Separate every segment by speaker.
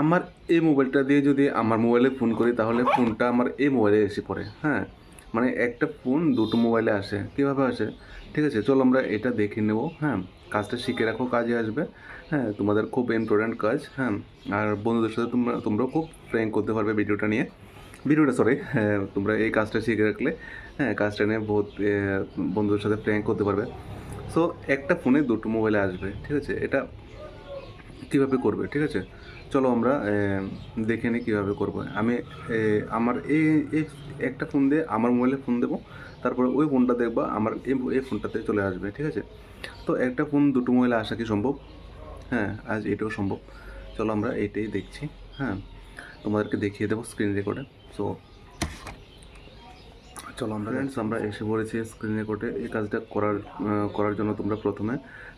Speaker 1: আমার এই মোবাইলটা দিয়ে যদি আমার মোবাইলে ফোন করি, তাহলে ফোনটা আমার এই মোবাইলে এসে পড়ে হ্যাঁ? মানে একটা ফোন দুটো মোবাইলে আসে, কীভাবে আসে? ঠিক আছে, চলো আমরা এটা দেখে নেব হ্যাঁ? কাজটা শিখে রাখো, কাজে আসবে হ্যাঁ? তোমাদের খুব ইম্পর্ট্যান্ট কাজ হ্যাঁ? আর বন্ধুদের সাথে তোমরা, তোমরাও খুব প্র্যাঙ্ক করতে পারবে ভিডিওটা নিয়ে। ভিডিওটা সরি হ্যাঁ তোমরা এই কাজটা শিখে রাখলে হ্যাঁ কাজটা নিয়ে বহুত বন্ধুদের সাথে প্র্যাঙ্ক করতে পারবে। সো একটা ফোনে দুটো মোবাইলে আসবে, ঠিক আছে? এটা কীভাবে করবে ঠিক আছে? চলো আমরা দেখে নিই কীভাবে করব। আমি আমার এই একটা ফোন দিয়ে আমার মোবাইলে ফোন দেবো তারপরে ওই ফোনটা দেখবা আমার এই এই ফোনটাতে চলে আসবে ঠিক আছে? তো একটা ফোন দুটো মোবাইলে আসা কি সম্ভব? হ্যাঁ আজ এটাও সম্ভব। চলো আমরা এইটাই দেখছি হ্যাঁ? তোমাদেরকে দেখিয়ে দেবো স্ক্রিন রেকর্ডে সো চলো আমরা ফ্রেন্ডস আমরা এসে পড়েছি স্ক্রিন রেকর্ডে এই কাজটা করার করার জন্য তোমরা প্রথমে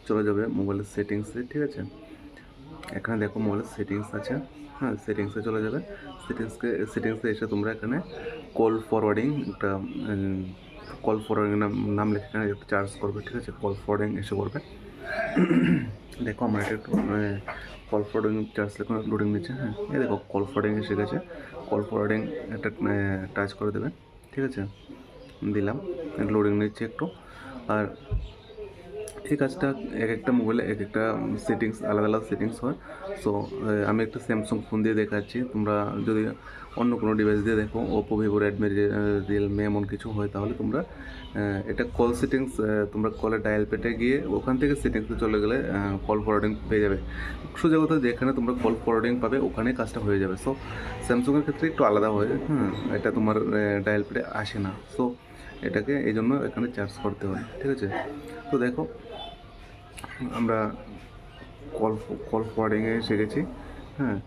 Speaker 1: চলে যাবে মোবাইলের সেটিংসে ঠিক আছে? এখানে দেখো মোবাইলের সেটিংস আছে। হ্যাঁ সেটিংসে চলে যাবে। সেটিংসকে সেটিংসে এসে তোমরা এখানে কল ফরওয়ার্ডিং একটা কল ফরওয়ার্ডিং নাম নাম লিখে এখানে চার্জ করবে, ঠিক আছে? কল ফরওয়ার্ডিং এসে করবে দেখো আমার এটা একটু কল ফরওয়ার্ডিং চার্জ লিখে লোডিং নিচ্ছে হ্যাঁ? এই দেখো কল ফরওয়ার্ডিং এসে গেছে। কল ফরওয়ার্ডিং একটা টাচ করে দেবে, ঠিক আছে? দিলাম লোডিং নিচ্ছে একটু। আর এই কাজটা এক একটা মোবাইলে এক একটা সেটিংস আলাদা আলাদা সেটিংস হয়। সো আমি একটা স্যামসাং ফোন দিয়ে দেখাচ্ছি। তোমরা যদি অন্য কোনো ডিভাইস দিয়ে দেখো ওপো ভিভো রেডমি রিয়েলমি এমন কিছু হয়, তাহলে তোমরা এটা কল সেটিংস তোমরা কলের ডায়াল পেটে গিয়ে ওখান থেকে সেটিংসে চলে গেলে কল ফরওয়ার্ডিং পেয়ে যাবে। সোজা কথা যেখানে তোমরা কল ফরওয়ার্ডিং পাবে ওখানে কাজটা হয়ে যাবে। সো স্যামসাংয়ের ক্ষেত্রে একটু আলাদা হয় হ্যাঁ এটা তোমার ডায়াল পেটে আসে না। সো এটাকে এই জন্য এখানে চার্জ করতে হয়, ঠিক আছে? তো দেখো আমরা কল কল ফরওয়ার্ডিংয়ে এসে গেছি হ্যাঁ।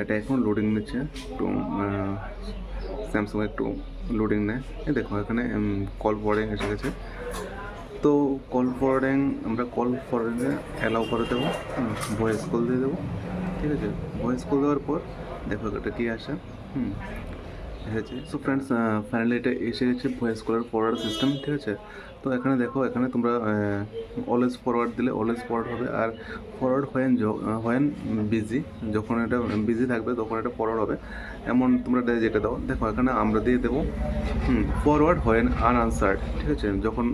Speaker 1: এটা এখন লোডিং নিচ্ছে, একটু স্যামসাং একটু লোডিং নেয়। দেখো, এখানে কল ফরওয়ার্ডিং এসে গেছে তো কল ফরওয়ার্ডিং আমরা কল ফরওয়ার্ডিংয়ে অ্যালাউ করে দেবো ভয়েস কল দিয়ে দেবো, ঠিক আছে? ভয়েস কল দেওয়ার পর, দেখো এটা কী আসে, হুম। এসেছে সো ফ্রেন্ডস ফাইনালি এটা এসে গেছে ভয়েস কলের ফরওয়ার্ড সিস্টেম ঠিক আছে? তো এখানে দেখো, এখানে তোমরা অলওয়েজ ফরওয়ার্ড দিলে অলওয়েজ ফরওয়ার্ড হবে। আর ফরওয়ার্ড হয়েন হয়েন বিজি যখন এটা বিজি থাকবে তখন এটা ফরওয়ার্ড হবে। এমন তোমরা যেটা দাও। দেখো, এখানে আমরা দিয়ে দেবো ফরওয়ার্ড হয়েন আনআনসার্ড ঠিক আছে? যখন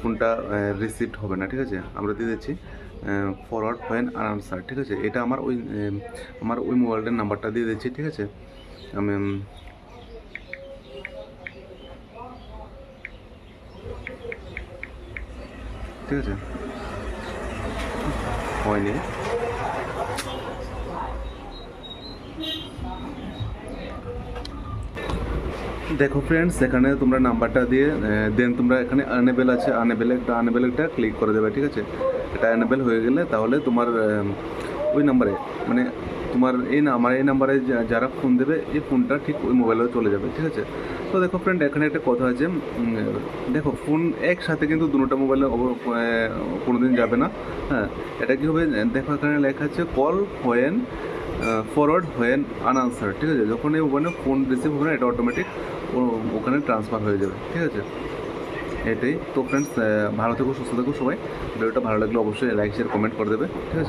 Speaker 1: ফোনটা রিসিভড হবে না, ঠিক আছে? আমরা দিয়ে দিচ্ছি ফরওয়ার্ড হয়েন আনআনসার্ড ঠিক আছে? এটা আমার ওই আমার ওই মোবাইলটার নাম্বারটা দিয়ে দিচ্ছি, ঠিক আছে? আমি ঠিক আছে হয়নি দেখো ফ্রেন্ডস এখানে তোমরা নাম্বারটা দিয়ে দেন তোমরা এখানে আনেবেল আছে আনেবেল একটা আনেবেল একটা ক্লিক করে দেবে, ঠিক আছে? এটা আনেবেল হয়ে গেলে তাহলে তোমার ওই নাম্বারে মানে তোমার এই না, আমার এই নাম্বারে যারা ফোন দেবে, এই ফোনটা ঠিক ওই মোবাইলে চলে যাবে, ঠিক আছে? তো দেখো ফ্রেন্ড এখানে একটা কথা আছে দেখো ফোন একসাথে কিন্তু দুটো মোবাইলে কোনো দিন যাবে না। হ্যাঁ এটা কী হবে? দেখো এখানে লেখা আছে call when forward when unanswered ঠিক আছে? যখন এই ওখানে ফোন রিসিভ হবে না, এটা অটোমেটিক ওখানে ট্রান্সফার হয়ে যাবে, ঠিক আছে? এটাই। তো ফ্রেন্ডস ভালো থেকো, সুস্থ থেকো সবাই। ভিডিওটা ভালো লাগলে অবশ্যই লাইক শেয়ার কমেন্ট করে দেবে, ঠিক আছে?